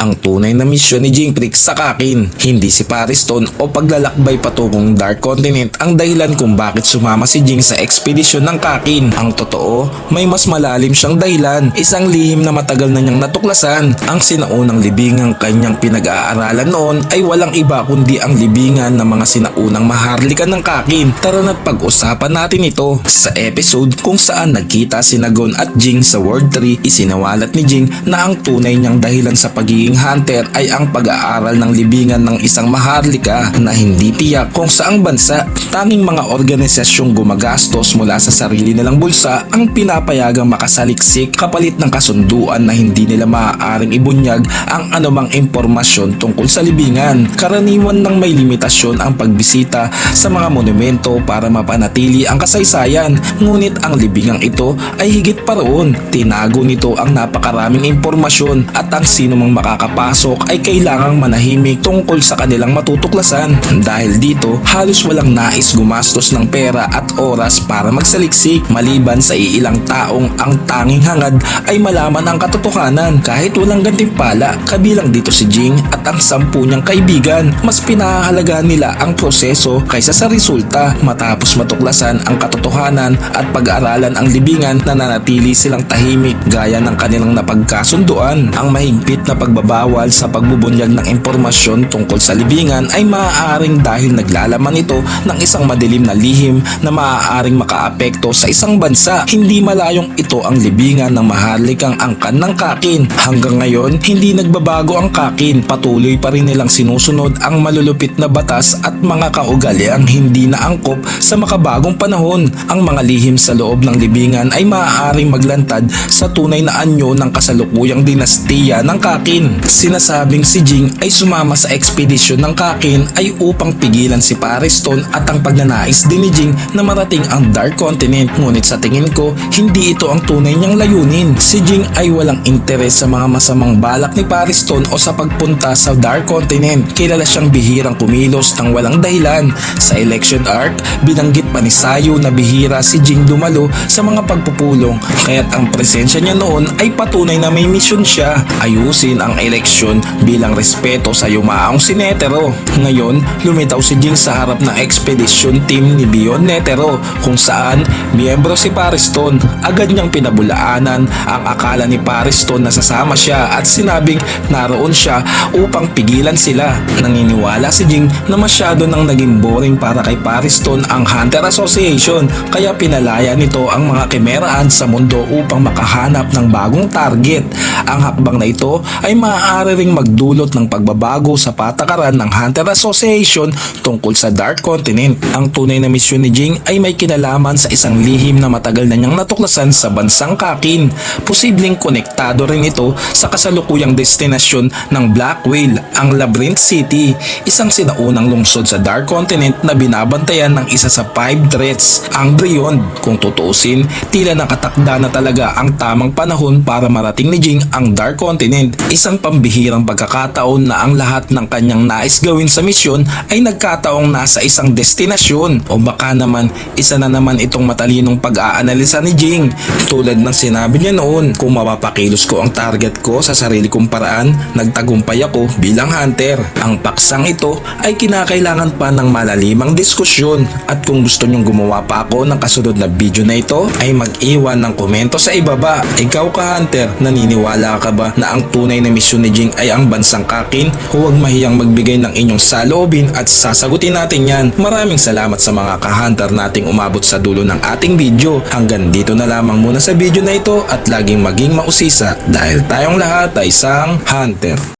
Ang tunay na misyon ni Jingprick sa Kakin, hindi si Pariston o paglalakbay patungong Dark Continent ang dahilan kung bakit sumama si Jing sa ekspedisyon ng Kakin. Ang totoo, may mas malalim siyang dahilan, isang lihim na matagal na niyang natuklasan. Ang sinaunang libingang kanyang pinag-aaralan noon ay walang iba kundi ang libingan ng mga sinaunang maharlika ng Kakin. Tara na't pag-usapan natin ito. Sa episode kung saan nagkita si Nagon at Jing sa World 3, isinawalat ni Jing na ang tunay niyang dahilan sa pagiging hunter ay ang pag-aaral ng libingan ng isang maharlika na hindi tiyak kung saang bansa. Tanging mga organisasyong gumagastos mula sa sarili nilang bulsa ang pinapayagang makasaliksik kapalit ng kasunduan na hindi nila maaaring ibunyag ang anumang impormasyon tungkol sa libingan. Karaniwan ng may limitasyon ang pagbisita sa mga monumento para mapanatili ang kasaysayan. Ngunit ang libingang ito ay higit pa roon. Tinago nito ang napakaraming impormasyon at ang sino mang makakapasok ay kailangang manahimik tungkol sa kanilang matutuklasan. Dahil dito, halos walang nais gumastos ng pera at oras para magsaliksik maliban sa iilang taong ang tanging hangad ay malaman ang katotohanan kahit walang gantimpala kabilang dito si Jing at ang sampu niyang kaibigan. Mas pinahalagaan nila ang proseso kaysa sa resulta matapos matuklasan ang katotohanan at pag-aralan ang libingan na nanatili silang tahimik gaya ng kanilang napagkasunduan. Ang mahigpit na pagbabawal sa pagbubunyag ng impormasyon tungkol sa libingan ay maaaring dahil naglalaman ito ng isang madilim na lihim na maaaring makaapekto sa isang bansa. Hindi malayong ito ang libingan ng maharlikang angkan ng kakin. Hanggang ngayon, hindi nagbabago ang kakin. Patuloy pa rin nilang sinusunod ang malulupit na batas at mga kaugaliang hindi naangkop sa makabagong panahon. Ang mga lihim sa loob ng libingan ay maaaring maglantad sa tunay na anyo ng kasalukuyang dinastiya ng Kakin. Sinasabing si Jing ay sumama sa ekspedisyon ng Kakin ay upang pigilan si Pariston at ang pagnanais din ni Jing na marating ang Dark Continent. Ngunit sa tingin ko, hindi ito ang tunay niyang layunin. Si Jing ay walang interes sa mga masamang balak ni Pariston o sa pagpunta sa Dark Continent. Kilala siyang bihirang kumilos ng walang dahilan. Sa election arc, binanggit pa ni Sayo na bihira si Jing dumalo sa mga pagpupulong kaya't ang presensya niya noon ay patunay na may misyon siya ayusin ang eleksyon bilang respeto sa yumaong si Netero. Ngayon, lumitaw si Jing sa harap ng expedition team ni Bion Netero kung saan miyembro si Pariston. Agad niyang pinabulaanan ang akala ni Pariston na sasama siya at sinabing naroon siya upang pigilan sila. Naniniwala si Jing na masyado nang naging boring para kay Pariston ang Hunter Association kaya pinalaya nito ang mga kemeraan sa mundo upang makahanap ng bagong target. Ang hakbang na ito ay maaari ring magdulot ng pagbabago sa patakaran ng Hunter Association tungkol sa Dark Continent. Ang tunay na misyon ni Jing ay may kinalaman sa isang lihim na matagal na niyang natuklasan sa bansang Kakin. Posibleng konektado rin ito sa kasalukuyang destinasyon ng Black Whale, ang Labyrinth City, isang sinaunang lungsod sa Dark Continent na binabantayan ng isa sa five threats, ang Beyond. Kung tutuusin, tila nakatakda na talaga ang tamang panahon para marating ni Jing ang Dark Continent. Isang pambihirang pagkakataon na ang lahat ng kanyang nais gawin sa misyon ay nagkataong nasa isang destinasyon o baka naman isa na naman itong matalinong pag-aanalisa ni Jing. Tulad ng sinabi niya noon, kung mapapakilos ko ang target ko sa sarili kong paraan, nagtagumpay ako bilang hunter. Ang paksang ito ay kinakailangan pa ng malalimang diskusyon at kung gusto nyong gumawa pa ako ng kasunod na video na ito ay mag-iwan ng komento sa ibaba. Ikaw ka hunter, naniniwala ka ba na ang tunay na misyon ni Jing ay ang bansang kakin? Huwag mahiyang magbigay ng inyong saloobin at sasagutin natin yan. Maraming salamat sa mga ka-hunter nating umabot sa dulo ng ating video. Hanggang dito na lamang muna sa video na ito at laging maging mausisa dahil tayong lahat ay isang hunter.